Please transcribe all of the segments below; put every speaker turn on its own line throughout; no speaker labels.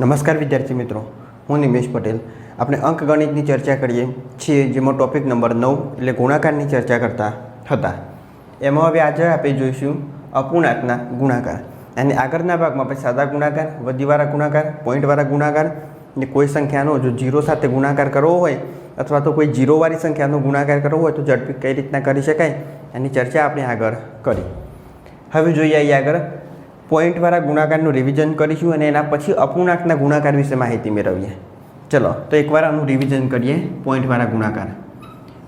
નમસ્કાર વિદ્યાર્થી મિત્રો, હું નિમેશ પટેલ. આપણે અંકગણિતની ચર્ચા કરીએ છીએ, જેમાં ટોપિક નંબર નવ એટલે ગુણાકારની ચર્ચા કરતા હતા. એમાં હવે આજે આપણે જોઈશું અપૂર્ણાંકના ગુણાકાર. અને આગળના ભાગમાં આપણે સાદા ગુણાકાર, વધીવાળા ગુણાકાર, પોઈન્ટવાળા ગુણાકાર ને કોઈ સંખ્યાનો જો જીરો સાથે ગુણાકાર કરવો હોય અથવા તો કોઈ જીરોવાળી સંખ્યાનો ગુણાકાર કરવો હોય તો ઝડપી કઈ રીતના કરી શકાય એની ચર્ચા આપણે આગળ કરી. હવે જોઈએ અહીં આગળ પોઈન્ટવાળા ગુણાકારનું રિવિઝન કરીશું અને એના પછી અપૂર્ણાંકના ગુણાકાર વિશે માહિતી મેળવીએ. ચલો, તો એકવાર આનું રિવિઝન કરીએ પોઈન્ટવાળા ગુણાકાર.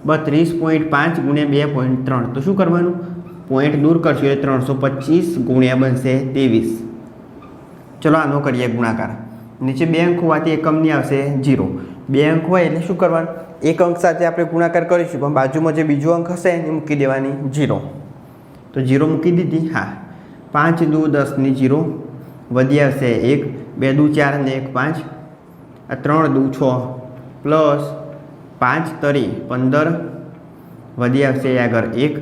બત્રીસ પોઈન્ટ પાંચ ગુણ્યા બે પોઈન્ટ ત્રણ. તો શું કરવાનું? પોઈન્ટ દૂર કરશું એટલે ત્રણસો પચીસ ગુણ્યા બનશે ત્રેવીસ. ચલો, આનો કરીએ ગુણાકાર. નીચે બે અંક હોવાથી એકમની આવશે જીરો બે અંક હોય એટલે શું કરવાનું? એક અંક સાથે આપણે ગુણાકાર કરીશું, પણ બાજુમાં જે બીજો અંક હશે એ મૂકી દેવાની જીરો તો જીરો મૂકી દીધી, હા. પાંચ દુ દસની જીરો વધી આવશે એક, બે દુ ચાર ને એક પાંચ. આ ત્રણ દુ છ, પ્લસ પાંચ તરી પંદર વધી આવશે આગળ એક,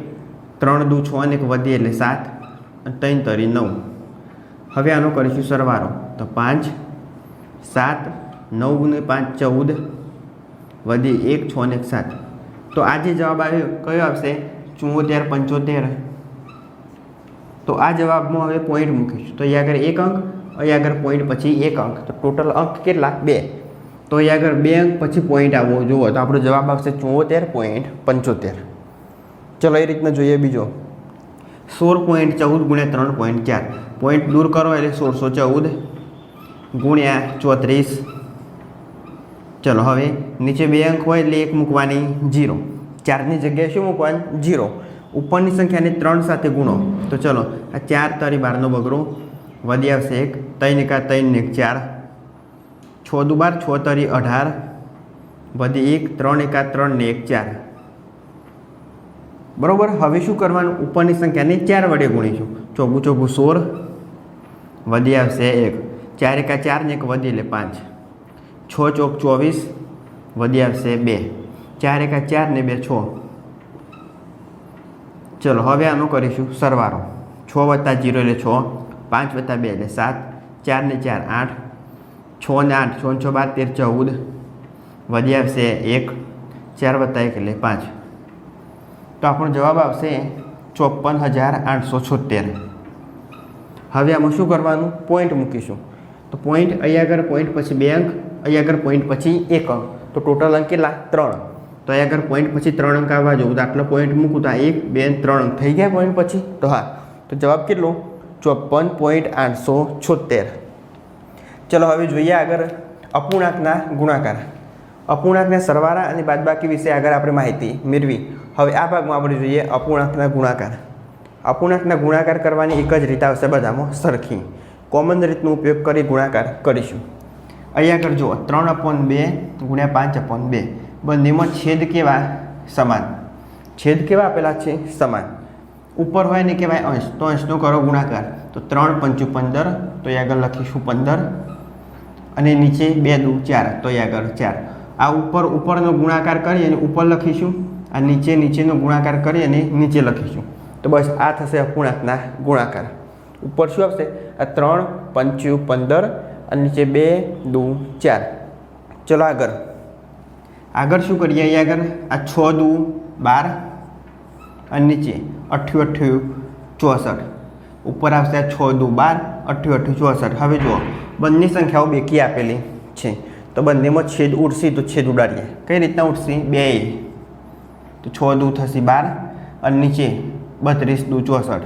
ત્રણ દુ છ અને એક વધી એટલે સાત ત્રણ તરી નવ. હવે આનો કરીશું સરવારો તો પાંચ, સાત, નવ ને પાંચ, ચૌદ વધી એક, છ ને એક સાત. તો આજે જવાબ આવ્યો, કયો આવશે? ચુંવોતેર, પંચોતેર. તો આ જવાબમાં હવે પોઈન્ટ મૂકીશું. તો અહીંયા આગળ એક અંક અહીં આગળ પોઈન્ટ પછી એક અંક. તો ટોટલ અંક કેટલા? બે. તો અહીં આગળ બે અંક પછી પોઈન્ટ આવવો જુઓ. તો આપણો જવાબ આવશે ચોતેર પોઈન્ટ પંચોતેર. ચલો એ રીતના જોઈએ બીજો. સોળ પોઈન્ટ ચૌદ ગુણ્યા ત્રણ પોઈન્ટ ચાર. પોઈન્ટ દૂર કરો એટલે સોળસો ચૌદ ગુણ્યા ચોત્રીસ. ચલો હવે નીચે બે અંક હોય એટલે એક મૂકવાની જીરો ચારની જગ્યાએ શું મૂકવાની? જીરો ઉપરની સંખ્યાને ત્રણ સાથે ગુણો. તો ચલો, આ ચાર તારી બારનો બગડો. વધી આવશે એક, ત્રણ એકા ત્રણ એક ચાર. છ દુ બાર છ તરી અઢાર. વધી એક, ત્રણ એકા ત્રણ ને એક ચાર. બરાબર? હવે શું કરવાનું? ઉપરની સંખ્યાને ચાર વડે ગુણીશું. ચોગું ચોગું સોળ. વધી આવશે એક. ચાર એકા ચાર ને એક વધી એટલે પાંચ. છ ચોક ચોવીસ. વધી આવશે બે. ચાર એકા ચાર ને બે, છ. ચલો, હવે આનો કરીશું સરવાળો. છ વત્તા જીરો એટલે છ, પાંચ વત્તા બે એટલે સાત, ચાર ને ચાર આઠ, છ ને આઠ, છ ને છ બાર તેર ચૌદ વધી આવશે એક, ચાર વત્તા એક એટલે પાંચ. તો આપણો જવાબ આવશે ચોપન હજાર આઠસો છોતેર હવે આમાં શું કરવાનું? પોઈન્ટ મૂકીશું. તો પોઈન્ટ અહીંયા આગળ પોઈન્ટ પછી બે અંક અહીં આગળ પોઈન્ટ પછી એક અંક તો ટોટલ અંક કેટલા? ત્રણ. તો અહીં આગળ પોઈન્ટ પછી ત્રણ અંક આવવા જવું. તો આટલો પોઈન્ટ મૂકું તો આ એક, બે ત્રણ અંક થઈ ગયા પોઈન્ટ પછી? તો હા. તો જવાબ કેટલો? ચોપન પોઈન્ટ આઠસો છોતેર. ચલો હવે જોઈએ આગળ અપૂર્ણાંકના ગુણાકાર. અપૂર્ણાંકના સરવાળા અને બાદબાકી વિશે આગળ આપણે માહિતી મેળવી. હવે આ ભાગમાં આપણે જોઈએ અપૂર્ણાંકના ગુણાકાર. અપૂર્ણાંકના ગુણાકાર કરવાની એક જ રીત આવશે બધામાં, સરખી. કોમન રીતનો ઉપયોગ કરી ગુણાકાર કરીશું. અહીંયા આગળ જુઓ, ત્રણ અપોન બે ગુણ્યા પાંચ અપોન બે. બંનેમાં છેદ કેવા? સમાન. છેદ કેવા આપેલા છે? સમાન. ઉપર હોય ને કહેવાય અંશ. તો અંશનો કરો ગુણાકાર. તો ત્રણ પંચુ પંદર, તો આગળ લખીશું પંદર. અને નીચે બે દુ ચાર, તો આગળ ચાર. આ ઉપર, ઉપરનો ગુણાકાર કરી અને ઉપર લખીશું. આ નીચે, નીચેનો ગુણાકાર કરી અને નીચે લખીશું. તો બસ આ થશે અપૂર્ણાંકના ગુણાકાર. ઉપર શું આવશે? આ ત્રણ પંચુ પંદર અને નીચે બે દુ ચાર. ચલો આગળ. આગળ શું કરીએ અહીંયા આગળ? આ છ દુ, બાર અને નીચે. અઠ્યું અઠ્યું ચોસઠ. ઉપર આવશે આ છ દુ, બાર અઠ્યું અઠ્યું ચોસઠ. હવે જુઓ, બંને સંખ્યાઓ બેકી આપેલી છે. તો બંનેમાં છેદ ઉડશે તો છેદ ઉડાડીએ. કઈ રીતના ઉડશે? બે. તો છ દુ થશે બાર અને નીચે બત્રીસ દુ, ચોસઠ.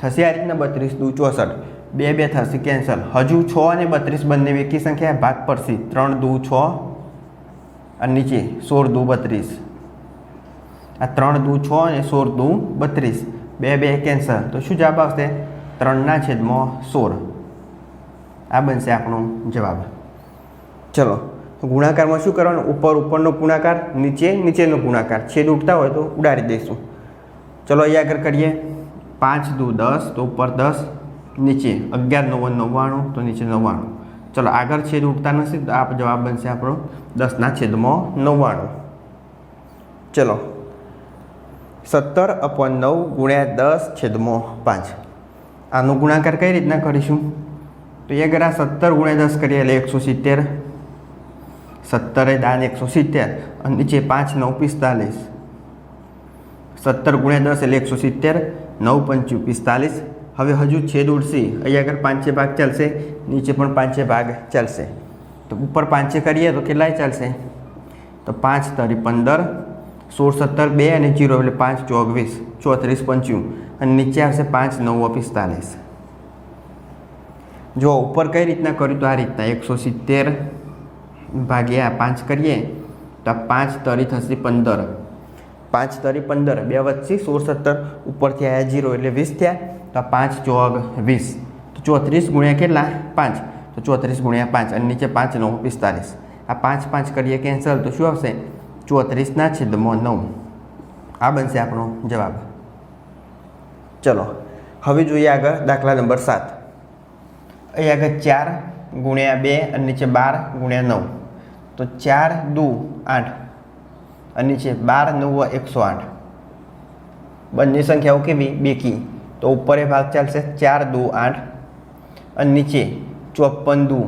થશે આ રીતના બત્રીસ દુ, ચોસઠ. બે બે થશે, કેન્સલ. હજુ છ અને બત્રીસ બંને બેકી સંખ્યા, ભાગ પડશે. ત્રણ દુ, છ. અને નીચે સોળ દુ બત્રીસ. આ ત્રણ દુ છ અને સોળ દુ બત્રીસ. બે બે કેન્સલ. તો શું જવાબ આવશે? ત્રણના છેદમાં સોળ. આ બનશે આપણો જવાબ. ચલો ગુણાકારમાં શું કરવાનું? ઉપર, ઉપરનો ગુણાકાર, નીચે, નીચેનો ગુણાકાર. છેદ ઉઠતા હોય તો ઉડાડી દઈશું. ચલો અહીંયા આગળ કરીએ. પાંચ દુ દસ, તો ઉપર દસ, નીચે અગિયાર, નવ્વાણું નવ્વાણું, તો નીચે નવ્વાણું. ચલો, આગળ છેદ ઉઠતા નથી, તો આ જવાબ બનશે આપણો દસના છેદમાં નવ્વાણું. ચલો, સત્તર અપોન નવ ગુણ્યા દસ છેદમાં પાંચ. આનો ગુણાકાર કઈ રીતના કરીશું? તો એ ગરા સત્તર ગુણ્યા દસ કરીએ એટલે એકસો સિત્તેર. સત્તરે દાન એકસો સિત્તેર અને નીચે પાંચ નવ પિસ્તાલીસ. સત્તર ગુણ્યા દસ એટલે એકસો સિત્તેર, નવ પંચું પિસ્તાલીસ. હવે હજુ છેદ ઉડશી. અહીંયા આગળ પાંચે ભાગ ચાલશે, નીચે પણ પાંચે ભાગ ચાલશે. તો ઉપર પાંચે કરીએ તો કેટલાય ચાલશે? તો પાંચ તરી પંદર, સોળ સત્તર બે અને જીરો એટલે પાંચ ચોવીસ, ચોત્રીસ પંચ્યું અને નીચે આવશે પાંચ નવ પિસ્તાલીસ. જો ઉપર કઈ રીતના કર્યું તો આ રીતના એકસો સિત્તેર ભાગ્યા પાંચ કરીએ, તો પાંચ તરી થશે પંદર. પાંચ તરી પંદર, બે વચ્ચે સોળ સત્તર ઉપરથી આવ્યા જીરો એટલે વીસ થયા, તો આ પાંચ ચોગ વીસ. તો ચોત્રીસ ગુણ્યા કેટલા? પાંચ. તો ચોત્રીસ ગુણ્યા પાંચ, અને નીચે પાંચ નવ પિસ્તાલીસ આ પાંચ પાંચ કરીએ કેન્સલ તો શું આવશે? ચોત્રીસના છેદમાં નવ. આ બનશે આપણો જવાબ. ચલો, હવે જોઈએ આગળ દાખલા નંબર સાત. અહીં આગળ ચાર ગુણ્યા બે, અને નીચે બાર ગુણ્યા નવ. તો ચાર દુ આઠ. અને નીચે બાર, નવ, એકસો આઠ. બંને સંખ્યાઓ કેવી બેકી તો ઉપર એ ભાગ ચાલશે ચાર, દુ, આઠ. અને નીચે ચોપન, દુ,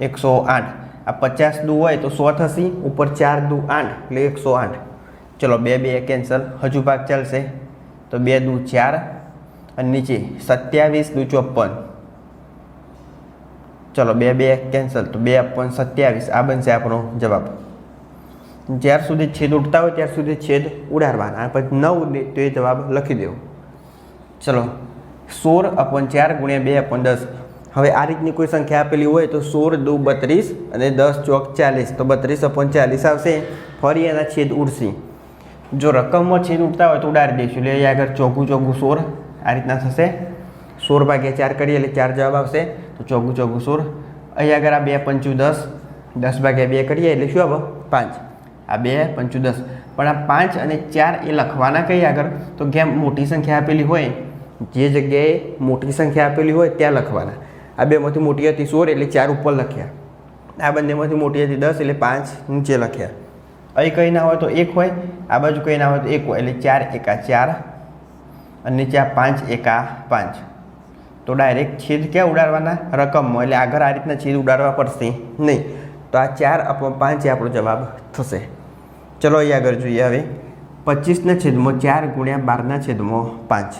એકસો આઠ. આ પચાસ, દુ હોય તો સો થશે ઉપર ચાર, દુ, આઠ, એટલે એકસો આઠ. ચલો, બે બે કેન્સલ. હજુ ભાગ ચાલશે. તો બે, દુ, ચાર. અને નીચે સત્યાવીસ, દુ, ચોપન. ચલો, બે બે કેન્સલ. તો બે પણ સત્યાવીસ. આ બનશે આપણો જવાબ. જ્યાર સુધી છેદ ઉડતા હોય ત્યાર સુધી છેદ ઉડાડવાના. પછી ન ઉડે તો એ જવાબ લખી દેવો. ચલો. સોળ અપન ચાર ગુણ્યા બે અપન દસ. હવે આ રીતની કોઈ સંખ્યા આપેલી હોય તો સોળ દુ બત્રીસ અને દસ ચોક ચાલીસ. તો બત્રીસ અપન ચાલીસ આવશે. ફરી એના છેદ ઉડશે. જો રકમમાં છેદ ઉડતા હોય તો ઉડાડી દઈશું. એટલે આગળ ચોગું ચોગું સોળ આ રીતના થશે. સોળ ભાગ્યા ચાર કરીએ એટલે ચાર જવાબ આવશે. તો ચોગું ચોગું સોળ. અહીંયા આગળ આ બે પંચું દસ. દસ ભાગ્યા બે કરીએ એટલે શું આવો? પાંચ. આ બે પંચું દસ પણ આ પાંચ અને ચાર એ લખવાના કઈ આગળ? તો કેમ મોટી સંખ્યા આપેલી હોય, જે જગ્યાએ મોટી સંખ્યા આપેલી હોય ત્યાં લખવાના. આ બેમાંથી મોટી હતી સોળ એટલે ચાર ઉપર લખ્યા. આ બંનેમાંથી મોટી હતી દસ એટલે પાંચ નીચે લખ્યા. અહીં કંઈ ના હોય તો એક હોય, આ બાજુ કંઈ ના હોય તો એક હોય એટલે ચાર એકા ચાર અને નીચે આ પાંચ એકા પાંચ. તો ડાયરેક્ટ છેદ ક્યાં ઉડાડવાના? રકમમાં. એટલે આગળ આ રીતના છેદ ઉડાડવા પડશે નહીં. તો આ ચાર અપવા પાંચ આપણો જવાબ થશે. ચલો અહીં આગળ જોઈએ હવે. પચીસના છેદમાં ચાર ગુણ્યા બારના છેદમાં પાંચ.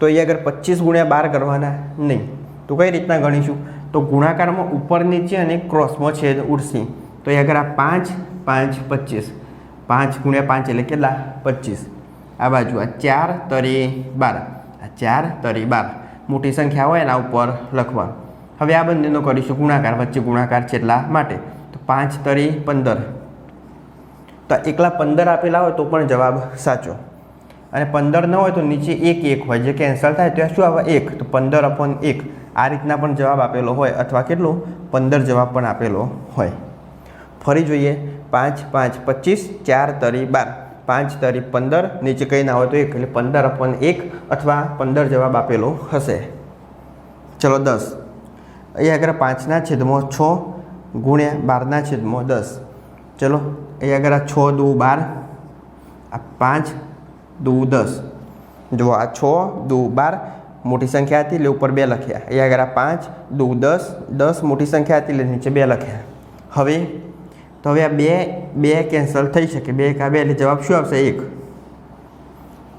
તો અહીં આગળ પચીસ ગુણ્યા બાર કરવાના નહીં. તો કઈ રીતના ગણીશું? તો ગુણાકારમાં ઉપર નીચે અને ક્રોસમાં છેદ ઉડશે. તો અહીં આગળ આ પાંચ પાંચ, પચીસ. પાંચ ગુણ્યા પાંચ એટલે કેટલા? પચીસ. આ બાજુ આ ચાર તરી બાર. આ ચાર તરી બાર. મોટી સંખ્યા હોય એના ઉપર લખવા હવે આ બંનેનો કરીશું ગુણાકાર, વચ્ચે ગુણાકાર છે એટલા માટે. તો પાંચ તરી પંદર. તો એકલા પંદર આપેલા હોય તો પણ જવાબ સાચો. અને પંદર ન હોય તો નીચે એક એક હોય, જે કેન્સલ થાય ત્યાં શું આવે? એક. તો પંદર અપોન એક. આ રીતના પણ જવાબ આપેલો હોય અથવા કેટલો? પંદર જવાબ પણ આપેલો હોય. ફરી જોઈએ. પાંચ પાંચ, પચીસ, ચાર તરી બાર. પાંચ તરી પંદર, નીચે કંઈ ના હોય તો એક. એટલે પંદર અપોન એક અથવા પંદર જવાબ આપેલો હશે. ચલો દસ. અહીં આગળ પાંચના છેદમાં છ ગુણ્યા બારના છેદમાં દસ. ચલો અહીં આગળ આ છ દુ બાર, આ પાંચ દુ દસ. જો આ છ દુ બાર મોટી સંખ્યા હતી, એટલે ઉપર બે લખ્યા. અહીં આગળ આ પાંચ દુ દસ દસ મોટી સંખ્યા હતી, એટલે નીચે બે લખ્યા. હવે, તો હવે આ બે બે કેન્સલ થઈ શકે. બે કા બે, એટલે જવાબ શું આવશે? એક.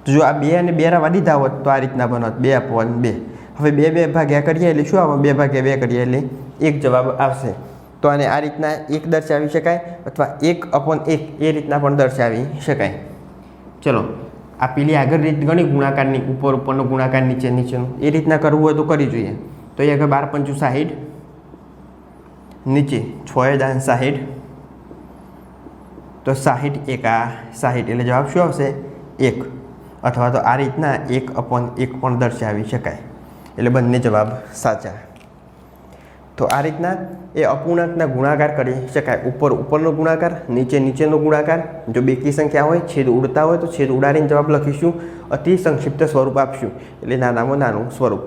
જો આ બે અને બે રવા દીધા હોત, તો આ રીતના બનત. બે અપોન બે. હવે બે બે ભાગ્યા કરીએ એટલે શું આવે બે ભાગ્યા બે કરીએ એટલે એક જવાબ આવશે. તો આને આ રીતના એક દર્શાવી શકાય અથવા એક અપોન એક એ રીતના પણ દર્શાવી શકાય. ચલો, આ પેલી આગળ રીત ગણી ગુણાકારની ઉપર ઉપરનો ગુણાકાર નીચે નીચેનો. એ રીતના કરવું હોય તો કરી જોઈએ. તો એ આગળ બાર પંચું સાહીઠ, નીચે છ દાન સાહીઠ. તો સાહીઠ એકા સાહીઠ એટલે જવાબ શું આવશે? એક. અથવા તો આ રીતના એક અપોન એક પણ દર્શાવી શકાય. એટલે બંને જવાબ સાચા. તો આ રીતના એ અપૂર્ણાંકના ગુણાકાર કરી શકાય. ઉપર, ઉપરનો ગુણાકાર, નીચે, નીચેનો ગુણાકાર. જો બેકી સંખ્યા હોય, છેદ ઉડતા હોય, તો છેદ ઉડાડીને જવાબ લખીશું. અતિ સંક્ષિપ્ત સ્વરૂપ આપશું. એટલે નાનામાં નાનું સ્વરૂપ.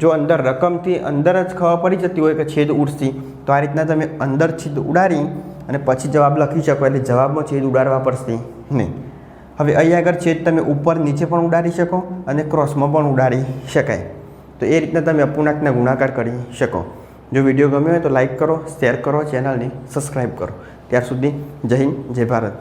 જો અંદર રકમથી અંદર જ ખબર પડી જતી હોય કે છેદ ઉડતી તો આ રીતના તમે અંદર છેદ ઉડાડી અને પછી જવાબ લખી શકો. એટલે જવાબમાં છેદ ઉડાડવા પડશે નહીં. હવે અહીં આગળ છેદ તમે ઉપર, નીચે પણ ઉડાડી શકો અને ક્રોસમાં પણ ઉડાડી શકાય. તો એ રીતના તમે અપૂર્ણાંકના ગુણાકાર કરી શકો. જો વીડિયો ગમ્યો હોય તો લાઈક કરો, શેર કરો, ચેનલને સબસ્ક્રાઈબ કરો. ત્યાર સુધી જય હિન્દ, જય ભારત.